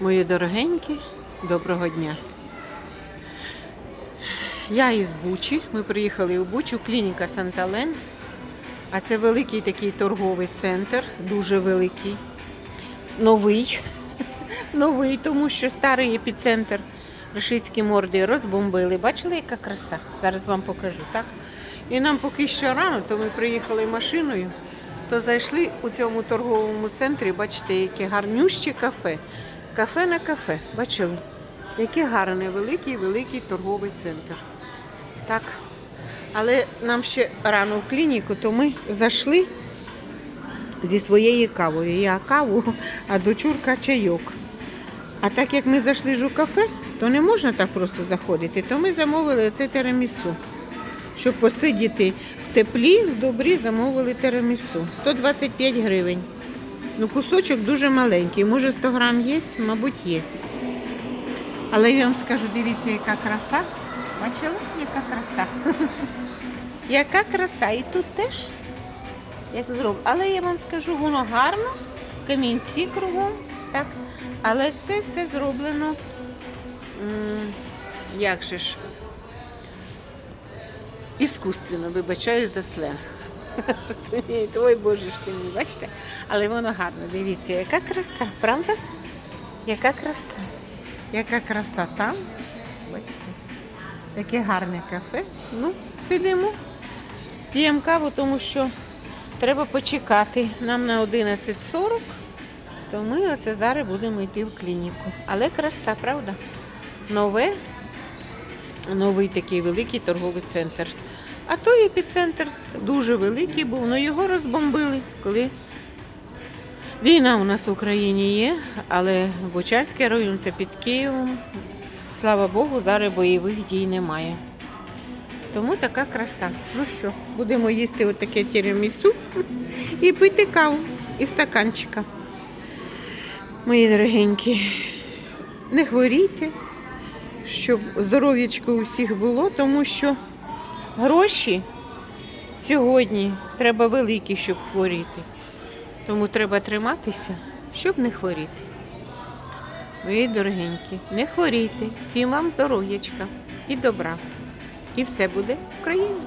Мої дорогенькі, доброго дня. Я із Бучі. Ми приїхали у Бучу, клініка Сантален. А це великий такий торговий центр, дуже великий. Новий. Новий, тому що старий епіцентр Рашистські морди розбомбили. Бачили, яка краса? Зараз вам покажу, так? І нам поки що рано, то ми приїхали машиною, то зайшли у цьому торговому центрі, бачите, яке гарнюще кафе. Кафе на кафе. Бачили? Яке гарне, великий, великий торговий центр. Так. Але нам ще рано в клініку, то ми зайшли зі своєю кавою. Я каву, а дочурка чайок. А так як ми зайшли ж у кафе, то не можна так просто заходити, то ми замовили оце теремісу. Щоб посидіти в теплі, в добрі, замовили теремісу. 125 гривень. Ну, кусочок дуже маленький. Може 100 грам є, мабуть, є. Але я вам скажу, дивіться, яка краса. Бачили, яка краса? Яка краса. І тут теж як зроб. Але я вам скажу, воно гарно, камінці кругом, так. Але це все зроблено. Як же ж? Іскусственно, вибачаю за сленг. Розумієте? Ой, Боже ж ти мій, бачите? Але воно гарно, дивіться, яка краса, правда? Яка краса? Яка краса там? Бачите? Таке гарне кафе. Ну, сидимо, п'ємо каву, тому що треба почекати. Нам на 11.40, то ми оце зараз будемо йти в клініку. Але краса, правда? Нове, новий такий великий торговий центр. А той епіцентр дуже великий був, але його розбомбили, коли війна у нас в Україні є, але Бучанський район це під Києвом. Слава Богу, зараз бойових дій немає. Тому така краса. Ну що, будемо їсти отаке тірамісу і пити каву із стаканчика. Мої дорогенькі, не хворійте, щоб здоров'ячко у всіх було, тому що гроші сьогодні треба великі, щоб хворіти. Тому треба триматися, щоб не хворіти. Ви, дорогенькі, не хворійте. Всім вам здоров'ячка і добра. І все буде в Україні.